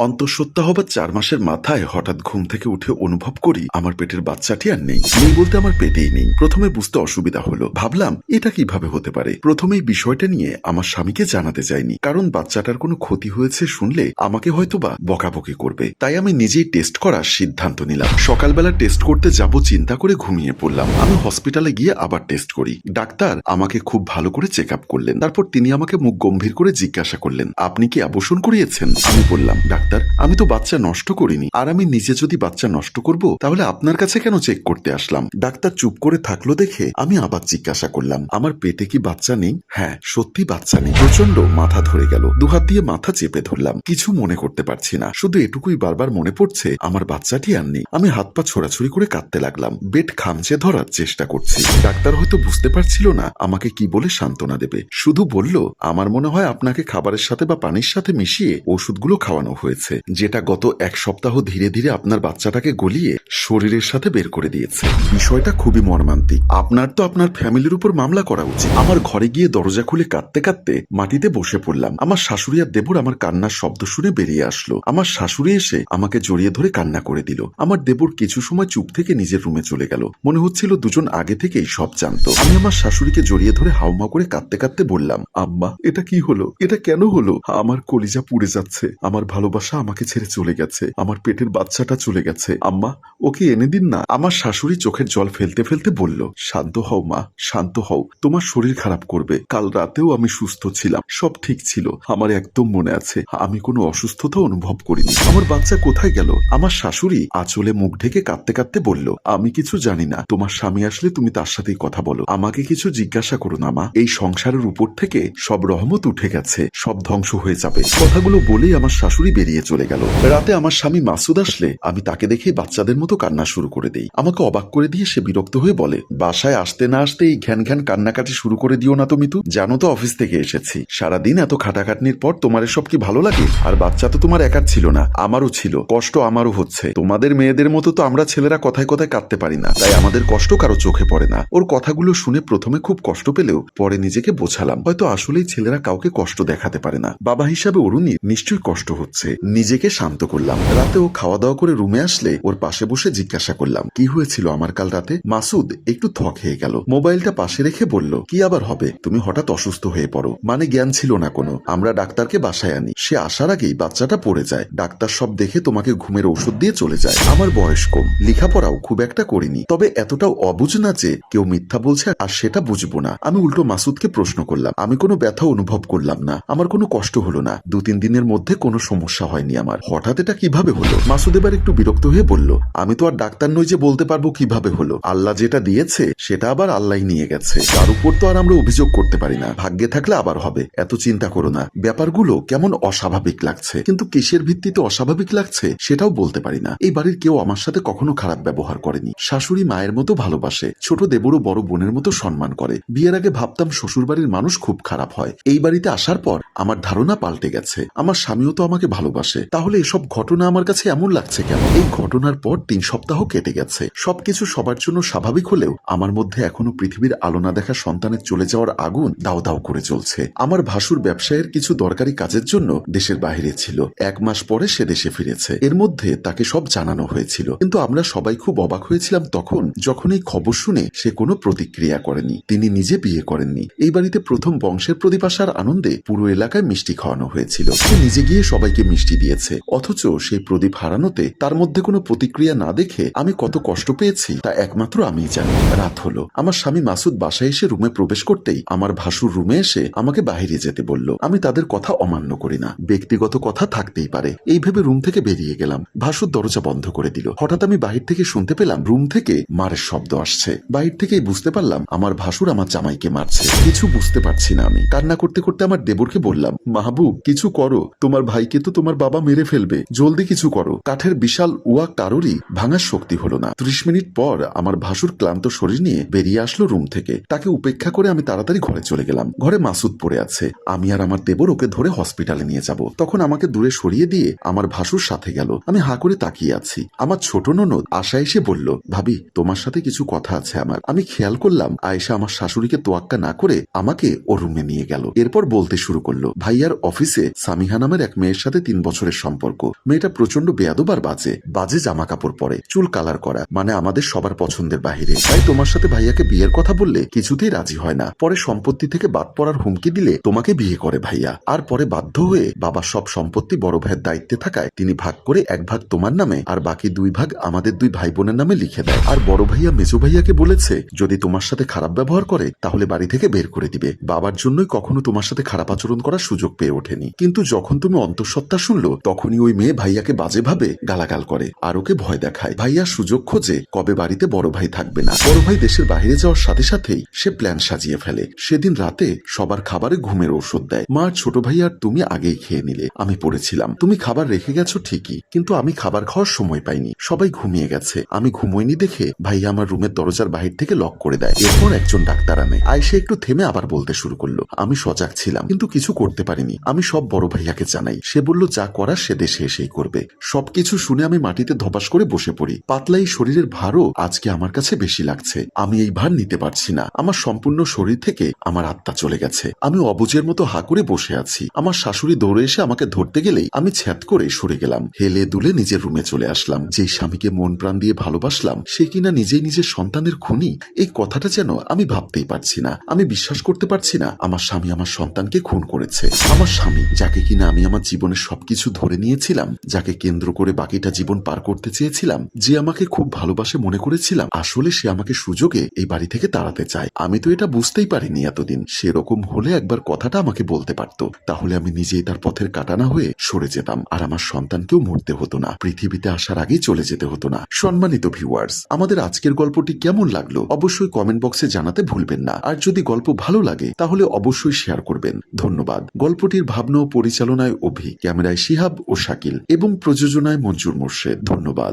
অন্তঃসত্ত্বা হবার চার মাসের মাথায় হঠাৎ ঘুম থেকে উঠে অনুভব করি আমার পেটের বাচ্চাটি আর নেই। নেই বলতে আমার পেটেই নেই। প্রথমে বুঝতে অসুবিধা হলো। ভাবলাম, এটা কীভাবে হতে পারে? প্রথমে এই বিষয়টা নিয়ে আমার স্বামীকে জানাতে যাইনি কারণ বাচ্চাটার কোনো ক্ষতি হয়েছে শুনলে আমাকে হয়তোবা বকাবকি করবে। তাই আমি নিজেই টেস্ট করার সিদ্ধান্ত নিলাম। সকালবেলা টেস্ট করতে যাব চিন্তা করে ঘুমিয়ে পড়লাম। আমি হসপিটালে গিয়ে আবার টেস্ট করি। ডাক্তার আমাকে খুব ভালো করে চেক করলেন। তারপর তিনি আমাকে মুখ গম্ভীর করে জিজ্ঞাসা করলেন, আপনি কি আবসন করিয়েছেন? আমি বললাম, ডাক্তার আমি তো বাচ্চা নষ্ট করিনি। আর আমি নিজে যদি বাচ্চা নষ্ট করব, তাহলে আপনার কাছে কেন চেক করতে আসলাম? ডাক্তার চুপ করে থাকল দেখে আমি আবার জিজ্ঞাসা করলাম, আমার পেটে কি বাচ্চা নেই? হ্যাঁ সত্যি বাচ্চা নেই। প্রচণ্ড মাথা ধরে গেল। দুহাত দিয়ে মাথা চেপে ধরলাম। কিছু মনে করতে পারছি না। শুধু এটুকুই বারবার মনে পড়ছে, আমার বাচ্চাটি আর নেই। আমি হাত পা ছোড়াছুড়ি করে কাঁদতে লাগলাম। বেড খামচে ধরার চেষ্টা করছি। ডাক্তার হয়তো বুঝতে পারছিল না, আমাকে কি বলে সান্ত্বনা দেবে। শুধু বলল, আমার মনে হয় আপনাকে খাবারের সাথে বা পানির সাথে মিশিয়ে ওষুধগুলো খাওয়ানো হয়েছে। যেটা গত এক সপ্তাহ ধীরে ধীরে আপনার বাচ্চাটাকে গলিয়ে শরীরের সাথে বের করে দিয়েছে। বিষয়টা খুবই মর্মান্তিক। আপনার তো আপনার ফ্যামিলির উপর মামলা করা উচিত। আমার ঘরে গিয়ে দরজা খুলে কাঁদতে কাঁদতে মাটিতে বসে পড়লাম। আমার শাশুড়ি আর দেবর আমার কান্নার শব্দ শুনে বেরিয়ে আসলো। আমার শাশুড়ি এসে আমাকে জড়িয়ে ধরে কান্না করে দিল। আমার দেবর কিছু সময় চুপ থেকে নিজের রুমে চলে গেল। মনে হচ্ছিল দুজন আগে থেকেই সব জানতো। আমি আমার শাশুড়িকে জড়িয়ে ধরে হাউমা করে কাঁদতে কাঁদতে বললাম, আম্মা, এটা কি হলো? এটা কেন হলো? আমার কলিজা পুড়ে যাচ্ছে। আমার ভালোবাসা আমাকে ছেড়ে চলে গেছে। আমার পেটের বাচ্চাটা চলে গেছে। আম্মা, ওকে এনে দিন না। আমার শাশুড়ি চোখের জল ফেলতে ফেলতে বলল, শান্ত হও, মা, শান্ত হও। তোমার শরীর খারাপ করবে। কাল রাতেও আমি সুস্থ ছিলাম। সব ঠিক ছিল। আমার একদম মনে আছে। আমি কোনো অসুস্থতা অনুভব করিনি। আমার বাচ্চা কোথায় গেল? আমার শাশুড়ি আঁচলে মুখ ঢেকে কাঁদতে কাঁদতে বলল, আমি কিছু জানি না। তোমার স্বামী আসলে তুমি তার সাথেই কথা বলো। আমাকে কিছু জিজ্ঞাসা করো না, মা। এই সংসারের উপর থেকে সব রহমত উঠে গেছে। সব ধ্বংস হয়ে যাবে। কথাগুলো বলেই আমার শাশুড়ি বেরিয়ে চলে গেল। রাতে আমার স্বামী মাসুদ আসলে আমি তাকে দেখে বাচ্চাদের মতো কান্না শুরু করে দেই। আমাকে অবাক করে দিয়ে সে বিরক্ত হয়ে বলে, বাসায় আসতে না আসতে এই ঘ্যান ঘ্যান কান্নাকাটি শুরু করে দিও না তো মিতু। জানো তো অফিস থেকে এসেছি। সারাদিন এত খাটাখাটনির পর তোমার এসব কি ভালো লাগে? আর বাচ্চা তো তোমার একার ছিল না, আমারও ছিল। কষ্ট আমারও হচ্ছে। তোমাদের মেয়েদের মতো তো আমরা ছেলেরা কথায় কথায় কাঁদতে পারি না। তাই আমাদের কষ্ট কারও চোখে পড়ে না। ওর কথাগুলো শুনে প্রথমে খুব কষ্ট পেলেও পরে নিজেকে বোঝালাম। হয়তো আসলেই ছেলেরা কাউকে কষ্ট দেখাতে পারে না। বাবা হিসাবে অরুণীর নিশ্চয়ই কষ্ট হচ্ছে। নিজেকে শান্ত করলাম। রাতে ও খাওয়া দাওয়া করে রুমে আসলে ওর পাশে বসে জিজ্ঞাসা করলাম, কি হয়েছিল আমার কাল রাতে? মাসুদ একটু থ হয়ে গেল। মোবাইলটা পাশে রেখে বলল, কি আবার হবে? তুমি হঠাৎ অসুস্থ হয়ে পড়ো। মানে জ্ঞান ছিল না কোনো। আমরা ডাক্তারকে বাসায় আনি। সে আসার আগেই বাচ্চাটা পড়ে যায়। ডাক্তার সব দেখে তোমাকে ঘুমের ওষুধ দিয়ে চলে যায়। আমার বয়স কম। লেখাপড়াও খুব একটা করিনি। তবে এতটাও অবুঝ না যে কেউ মিথ্যা বলছে আর সেটা বুঝব না। আমি উল্টো মাসুদকে প্রশ্ন করলাম, আমি কোনো ব্যথা অনুভব করলাম না। আমার কোনো কষ্ট হলো না। দু তিন দিনের মধ্যে কোনো সমস্যা হয়নি আমার। হঠাৎ এটা কীভাবে হলো? মাসুদ এবার একটু বিরক্ত হয়ে বলল, আমি তো আর ডাক্তার নই যে বলতে পারব কীভাবে হলো। আল্লাহ যেটা দিয়েছে, সেটা আবার আল্লাহ নিয়ে গেছে। তার উপর তো আর আমরা অভিযোগ করতে পারি না। ভাগ্যে থাকলে আবার হবে। এত চিন্তা করো না। ব্যাপারগুলো কেমন অস্বাভাবিক লাগছে। কিন্তু কিসের ভিত্তিতে অস্বাভাবিক লাগছে, সেটাও বলতে পারি না। এই বাড়ির কেউ আমার সাথে কখনো খারাপ ব্যবহার করেনি। শাশুড়ি মায়ের মতো ভালোবাসে। ছোট দেবরও বড় বোনের মতো সম্মান করে। বিয়ের আগে ভাবতাম শ্বশুর বাড়ির মানুষ খুব খারাপ হয়। এই বাড়িতে আসার পর আমার ধারণা পাল্টে গেছে। আমার স্বামীও তো আমাকে ভালোবাসে। তাহলে এসব ঘটনা আমার কাছে এমন লাগছে কেন? এই ঘটনার পর তিন সপ্তাহ কেটে গেছে। সবকিছু সবার জন্য স্বাভাবিক হলেও আমার মধ্যে এখনও পৃথিবীর আলো না দেখা সন্তানের চলে যাওয়ার আগুন দাও দাও করে চলছে আমার ভাসুর ব্যবসায়ের কিছু দরকারি কাজের জন্য দেশের বাইরে ছিল। এক মাস পরে সে দেশে ফিরেছে। এর মধ্যে তাকে সব জানানো হয়েছিল। কিন্তু আমরা সবাই খুব অবাক হয়েছিলাম তখন, যখন এই খবর শুনে সে কোনো প্রতিক্রিয়া করেনি। তিনি নিজে বিয়ে করেননি। এই বাড়িতে প্রথম বংশের প্রদীপ আসার আনন্দে পুরো এলাকায় মিষ্টি খাওয়ানো হয়েছিল। সে নিজে গিয়ে সবাইকে মিষ্টি দিয়েছে। অথচ সেই প্রদীপ হারানোতে তার মধ্যে কোনো প্রতিক্রিয়া না দেখে আমি কত কষ্ট পেয়েছি, তা একমাত্র আমি জানি। রাত হলো। আমার স্বামী মাসুদ বাসায় এসে রুমে প্রবেশ করতেই আমার ভাসুর রুমে এসে আমাকে বাইরে যেতে বলল। আমি তাদের কথা অমান্য করি না। ব্যক্তিগত কথা থাকতেই পারে। এই ভেবে রুম থেকে বেরিয়ে গেলাম। ভাসুর দরজা বন্ধ করে দিল। হঠাৎ আমি বাহির থেকে শুনতে পেলাম রুম থেকে মারের শব্দ আসছে। বাহির থেকেই বুঝতে পারলাম আমার ভাসুর আমার জামাইকে মারছে। কিছু বুঝতে পারছি না আমি। কান্না করতে করতে আমার দেবরকে বললাম, মাহবুব, কিছু করো। তোমার ভাইকে তো তোমার বাবা মেরে ফেলবে। জলদি কিছু করো। কাঠের বিশাল উয়া কারোরই ভাঙার শক্তি হলো না। ত্রিশ মিনিট পর আমার ভাসুর ক্লান্ত শরীর নিয়ে বেরিয়ে আসলো রুম থেকে। তাকে উপেক্ষা করে আমি তাড়াতাড়ি ঘরে চলে গেলাম। ঘরে মাসুদ পড়ে আছে। আমি আর আমার দেবর ওকে ধরে হসপিটালে নিয়ে যাব। তখন আমাকে দূরে সরিয়ে দিয়ে আমার ভাসুর সাথে গেল। আমি হা করে তাকিয়ে আছি। আমার ছোট ননদ আশা এসে বলল, ভাবি, তোমার সাথে কিছু কথা আছে আমার। আমি খেয়াল করলাম আয়েশা আমার শাশুড়িকে তোয়াক্কা না করে আমাকে ও রুমে নিয়ে গেল। এরপর বলতে শুরু করল, ভাইয়ার অফিসে সামিহা নামের এক মেয়ের সাথে তিন বছরের সম্পর্ক। মেয়েটা প্রচণ্ড বেয়াদবার বাজে। বাজে জামা কাপড় পরে, চুল কালার করা মানে আমাদের সবার পছন্দের বাহিরে। তাই তোমার সাথে ভাইয়াকে বিয়ের কথা বললে কিছুতেই রাজি হয় না। পরে সম্পত্তি থেকে বাদ পড়ার হুমকি দিলে তোমাকে বিয়ে করে ভাইয়া। আর পরে বাধ্য হয়ে বাবা সব সম্পত্তি বড় ভাইয়ের দায়িত্বে থাকায় তিনি ভাগ করে এক ভাগ তোমার নামে আর বাকি দুই ভাগ আমাদের দুই ভাই বোনের নামে লিখে দেয়। আর বড় ভাইয়া মেজো ভাইয়াকে বলেছে, যদি তোমার সাথে খারাপ ব্যবহার করে, তাহলে বাড়ি থেকে বের করে দিবে। বাবার জন্যই কখনো তোমার সাথে খারাপ আচরণ করার সুযোগ পেয়ে ওঠেনি। কিন্তু যখন তুমি অন্তঃসত্ত্বা শুনলো, তখনই ওই মেয়ে ভাইয়াকে বাজেভাবে গালাগাল করে আর ওকে ভয় দেখায়। ভাইয়া সুযোগ খোঁজে কবে বাড়িতে বড় ভাই থাকবে না। বড় ভাই দেশের বাইরে যাওয়ার সাথে সাথেই সে প্ল্যান সাজিয়ে ফেলে। সেদিন রাতে সবার খাবারে ঘুমের ঔষধ দেয়। মা, ছোট ভাই আর তুমি আগেই খেয়ে নিলে। আমি পড়েছিলাম। তুমি খাবার রেখে গেছো ঠিকই, কিন্তু আমি খাবার খাওয়ার সময় পাইনি। সবাই ঘুমিয়ে গেছে। আমি ঘুমোইনি দেখে ভাইয়া আমার রুমের দরজার বাহির থেকে লক করে দেয়। এরপর একজন ডাক্তার আনে। আয়সে একটু থেমে আবার বলতে শুরু করল। আমি সজাগ ছিলাম, কিন্তু কিছু করতে পারিনি। আমি সব বড় ভাইয়াকে জানাই। সে বলল যা করার সে দেশে এসেই করবে। সবকিছু শুনে আমি মাটিতে ধপাস করে বসে পড়ি। পাতলা এই শরীরের ভারও আজকে আমার কাছে বেশি লাগছে। আমি এই ভার নিতে পারছি না। আমার সম্পূর্ণ শরীর থেকে আমার আত্মা চলে গেছে। আমি অবুজের মতো হা করে বসে আছি। আমার শাশুড়ি দৌড়ে এসে আমাকে ধরতে গেলেই আমি ছ্যাত করে সরে গেলাম। হেলে দুলে নিজের রুমে চলে আসলাম। যে স্বামীকে মন প্রাণ দিয়ে ভালোবাসলাম, সে কিনা নিজেই নিজের সন্তানের খুনি, এই কথাটা যেন আমি ভাবতেই পারছি না। আমি বিশ্বাস করতে পারছি না, আমার স্বামী আমার সন্তানকে খুন করেছে। আমার স্বামী, যাকে কিনা আমি আমার জীবনের সবকিছু ধরে নিয়েছিলাম, যাকে কেন্দ্র করে বাকিটা জীবন পার করতে চেয়েছিলাম। যে আমাকে খুব ভালোবাসে মনে করেছিলাম, আসলে সে আমাকে সুযোগে এই বাড়ি থেকে তাড়াতে চায়। আমি তো এটা বুঝতেই পারিনি এতদিন। সেরকম হলে একবার কথাটা আমাকে বলতে পারতো। তাহলে আমি নিজেই তার পথের কাটানা হয়ে সরে যেতাম। আর আমার সন্তানকেও মরতে হতো না। পৃথিবীতে আসার আগেই চলে যেতে হতো না। সম্মানিত ভিউয়ার্স আমাদের আজকের গল্পটি কেমন লাগল অবশ্যই কমেন্ট বক্সে জানাতে ভুলবেন না। আর যদি গল্প ভালো লাগে, তাহলে অবশ্যই শেয়ার করবেন। ধন্যবাদ। গল্পটির ভাবনা ও পরিচালনায় অভি, ক্যামেরায় শিহাব ও শাকিল এবং প্রযোজনায় মঞ্জুর মোর্শেদ। ধন্যবাদ।